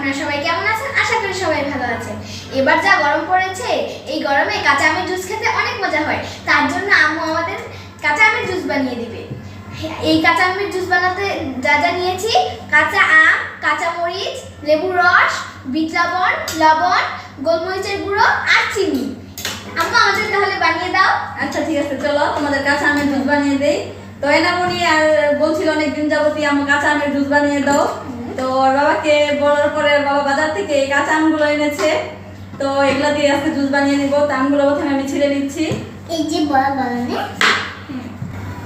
আপনারা সবাই কেমন আছেন? আশা করি সবাই ভালো আছেন। এবার যা গরম পড়েছে, এই গরমে কাঁচা আমের জুস খেতে অনেক মজা হয়। তার জন্য আম্মু আমাদের কাঁচা আমের জুস বানিয়ে দিবে। এই কাঁচা আমের জুস বানাতে যা যা নিয়েছি, কাঁচা আম, কাঁচা মরিচ লেবুর রস, বিট লবণ লবণ, গোলমরিচের গুঁড়ো আর চিনি। আম্মু, আমাদের তাহলে বানিয়ে দাও। আচ্ছা ঠিক আছে, চলো, তোমাদের কাঁচা আমের জুস বানিয়ে দেই। তো এনামনি আর বলছিল অনেকদিন যাবতীয় আমার কাঁচা আমের জুস বানিয়ে দাও। তো ওর বাবাকে বলার পরে বাবা বাজার থেকে এই কাঁচা আমগুলো এনেছে। তো এগুলো দিয়ে আজকে জুস বানিয়ে নিব। তো আমগুলো প্রথমে আমি ছিলে নিচ্ছি। এই যে বড় বানানে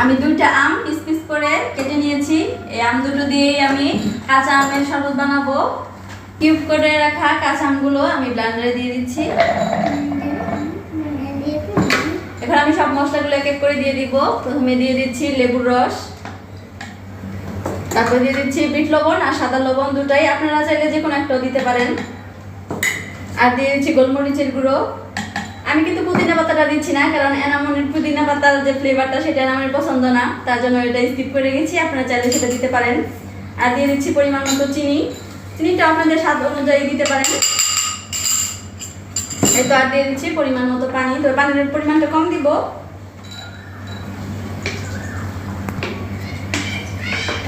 আমি দুইটা আম পিস পিস করে কেটে নিয়েছি। এই আম দুটো দিয়েই আমি কাঁচা আমের শরবত বানাবো। কিউব করে রাখা কাঁচা আমগুলো আমি ব্লান্ডারে দিয়ে দিচ্ছি। এবার আমি সব মশলাগুলো এক এক করে দিয়ে দিব। প্রথমে দিয়ে দিচ্ছি লেবুর রস। তারপর দিয়ে দিচ্ছি বিট লবণ আর সাদা লবণ দুটাই। আপনারা চাইলে যে কোনো একটাও দিতে পারেন। আর দিয়ে দিচ্ছি গোলমরিচের গুঁড়ো। আমি কিন্তু পুদিনা পাতাটা দিচ্ছি না, কারণ এনামনির পুদিনা পাতার যে ফ্লেভারটা সেটা আমার পছন্দ না। তার জন্য এটা স্কিপ করে গেছি। আপনারা চাইলে সেটা দিতে পারেন। আর দিয়ে দিচ্ছি পরিমাণ মতো চিনি। চিনিটা আপনাদের স্বাদ অনুযায়ী দিতে পারেন। এই তো আর দিয়ে দিচ্ছি পরিমাণ মতো পানি। তো পানির পরিমাণটা কম দিব।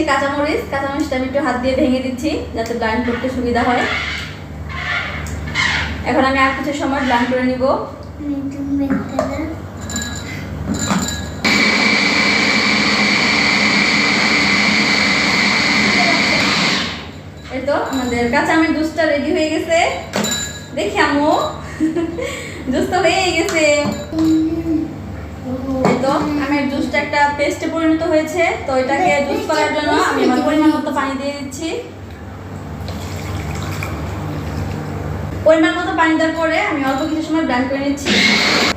দিচ্ছি কাঁচামরিচ। কাঁচামরিচটা আমি একটু হাত দিয়ে ভেঙে দিচ্ছি, যাতে ব্লান্ড করতে সুবিধা হয়। এখন আমি আর কিছু সময় ব্লান্ড করে নিব। এই তো আমাদের কাঁচা আমের জুসটা রেডি হয়ে গেছে। দেখি আমু জুস তো হয়েই গেছে। তো আমের জুসটা একটা পেস্টে পরিণত হয়েছে তো এটাকে জুস করার জন্য আমি আমার পরিমাণ মতো পানি দিয়ে দিচ্ছি। পরিমাণ মতো পানি দেওয়ার পরে আমি অল্প কিছু সময় করে নিচ্ছি।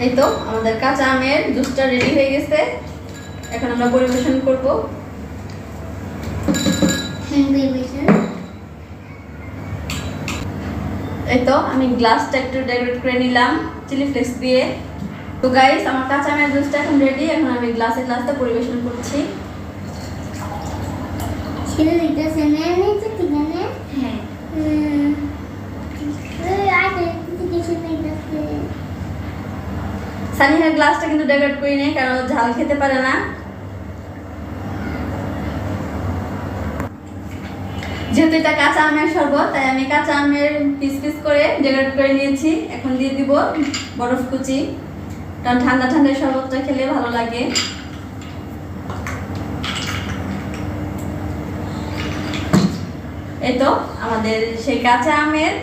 এই তো আমাদের কাঁচা আমের জুসটা রেডি হয়ে গেছে। এখন আমরা পরিবেশন করব। এই তো আমি গ্লাসটা একটু ডেকোরেট করে নিলাম চিলি ফ্লেক্স দিয়ে। তো গাইস আমার কাঁচা আমের জুসটা এখন রেডি এখন আমি গ্লাসে গ্লাসটা পরিবেশন করছি। হ্যাঁ। সানিহার গ্লাসটা কিন্তু ডেকোরেট করি নাই কারণ ঝাল খেতে পারে না। যেহেতু এটা কাঁচা আমের শরবত তাই আমি কাঁচা আমের পিস পিস করে ডেকোরেট করে নিয়েছি। এখন দিয়ে দিব বরফ কুচি। কারণ ঠান্ডা ঠান্ডা শরবতটা খেলে ভালো লাগে। এই তো আমাদের সেই কাঁচা আমের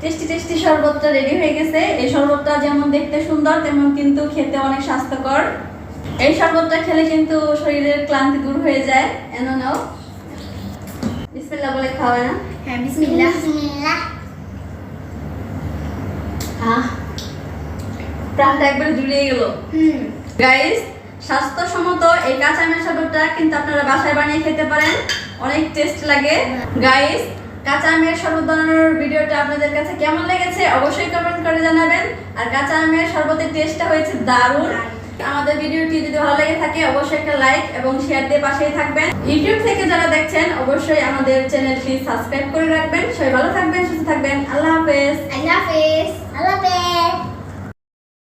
টেস্টি টেস্টি শরবতটা রেডি হয়ে গেছে। এই শরবতটা যেমন দেখতে সুন্দর তেমন কিন্তু খেতে অনেক স্বাস্থ্যকর। এই শরবতটা খেলে কিন্তু শরীরের ক্লান্তি দূর হয়ে যায়। And now. বিসমিল্লাহ বলে খাওয়া না? হ্যাঁ বিসমিল্লাহ। আহ। প্রাণটা একবারে জুড়িয়ে গেল। গাইস স্বাস্থ্যসম্মত এই কাঁচা কিন্তু আপনারা বাসায় বানিয়ে খেতে পারেন। অনেক টেস্ট লাগে। গাইস কাঁচা আমের শরবত বানানোর ভিডিওটা আপনাদের কাছে কেমন লেগেছে অবশ্যই কমেন্ট করে জানাবেন। আর কাঁচা আমের শরবতের টেস্টটা হয়েছে দারুণ। আমাদের ভিডিওটি যদি ভালো লেগে থাকে অবশ্যই একটা লাইক এবং শেয়ার দিয়ে পাশেই থাকবেন। ইউটিউব থেকে যারা দেখছেন অবশ্যই আমাদের চ্যানেলটি সাবস্ক্রাইব করে রাখবেন। সবাই ভালো থাকবেন সুস্থ থাকবেন। আল্লাহ হাফেজ। আল্লাহ হাফেজ। আল্লাহ হাফেজ।